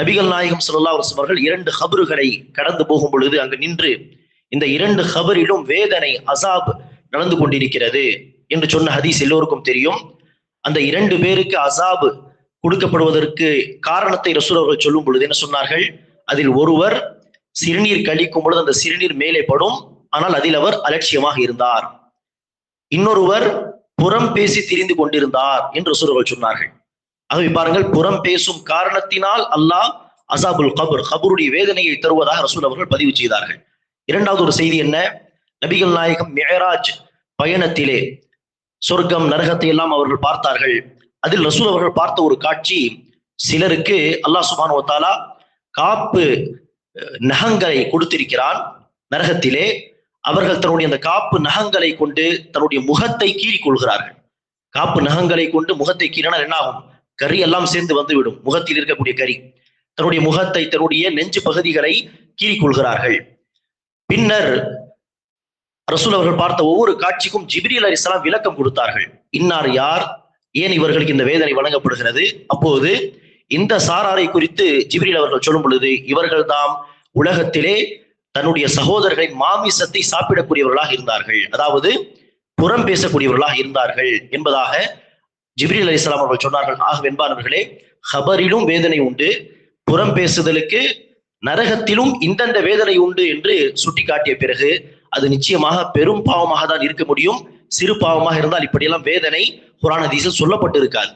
நபிகள் நாயகம் சுல்லா அவர்கள் இரண்டு ஹபறுகளை கடந்து போகும் பொழுது அங்கு நின்று இந்த இரண்டு ஹபரிலும் வேதனை அசாப் நடந்து கொண்டிருக்கிறது என்று சொன்ன ஹதீஸ் எல்லோருக்கும் தெரியும். அந்த இரண்டு பேருக்கு அசாப் கொடுக்கப்படுவதற்கு காரணத்தை ரசூல் அவர்கள் சொல்லும் பொழுது என்ன சொன்னார்கள்? அதில் ஒருவர் சிறுநீர் கழிக்கும் பொழுது அந்த சிறுநீர் மேலே படும் ஆனால் அதில் அவர் அலட்சியமாக இருந்தார். இன்னொருவர் புறம் பேசி திரிந்து கொண்டிருந்தார் என்று ரசூல் அவர்கள் சொன்னார்கள். ஆகவே பாருங்கள் புறம் பேசும் காரணத்தினால் அல்லாஹ் அசாபுல் கபுர் கபருடைய வேதனையை தருவதாக ரசூல் அவர்கள் பதிவு செய்தார்கள். இரண்டாவது ஒரு செய்தி என்ன? நபிகள் நாயகம் மெஹராஜ் பயணத்திலே சொர்க்கம் நரகத்தை எல்லாம் அவர்கள் பார்த்தார்கள். அதில் ரசூல் அவர்கள் பார்த்த ஒரு காட்சி சிலருக்கு அல்லாஹ் சுபானு ஒத்தாலா காப்பு நகங்களை கொடுத்திருக்கிறான் நரகத்திலே. அவர்கள் தன்னுடைய அந்த காப்பு நகங்களை கொண்டு தன்னுடைய முகத்தை கீறிக் கொள்கிறார்கள். காப்பு நகங்களை கொண்டு முகத்தை கீறினால் என்ன ஆகும் கறி எல்லாம் சேர்ந்து வந்துவிடும். முகத்தில் இருக்கக்கூடிய கறி. தன்னுடைய முகத்தை தன்னுடைய நெஞ்சு பகுதிகளை கீறிக் கொள்கிறார்கள் பின்னர் ரசூல் அவர்கள் பார்த்த ஒவ்வொரு காட்சிக்கும் ஜிபிரியல் அலிஸ்லாம் விளக்கம் கொடுத்தார்கள். இன்னார் யார்? ஏன் இவர்களுக்கு இந்த வேதனை வழங்கப்படுகிறது? அப்போது இந்த சாராரை குறித்து ஜிபிரியல் அவர்கள் சொல்லும் பொழுது இவர்கள் தாம் உலகத்திலே தன்னுடைய சகோதரர்களின் மாமிசத்தை சாப்பிடக்கூடியவர்களாக இருந்தார்கள். அதாவது புறம் பேசக்கூடியவர்களாக இருந்தார்கள் என்பதாக ஜிப்ரீல் அலிஸ்லாம் அவர்கள் சொன்னார்கள் ஆக வெண்பானவர்களே ஹபரிலும் வேதனை உண்டு. புறம் பேசுதலுக்கு நரகத்திலும் இந்தந்த வேதனை உண்டு என்று சுட்டிக்காட்டிய பிறகு அது நிச்சயமாக பெரும் பாவமாக தான் இருக்க முடியும். சிறு பாவமாக இருந்தால் இப்படியெல்லாம் வேதனை புராண ஹதீஸில் சொல்லப்பட்டு இருக்காது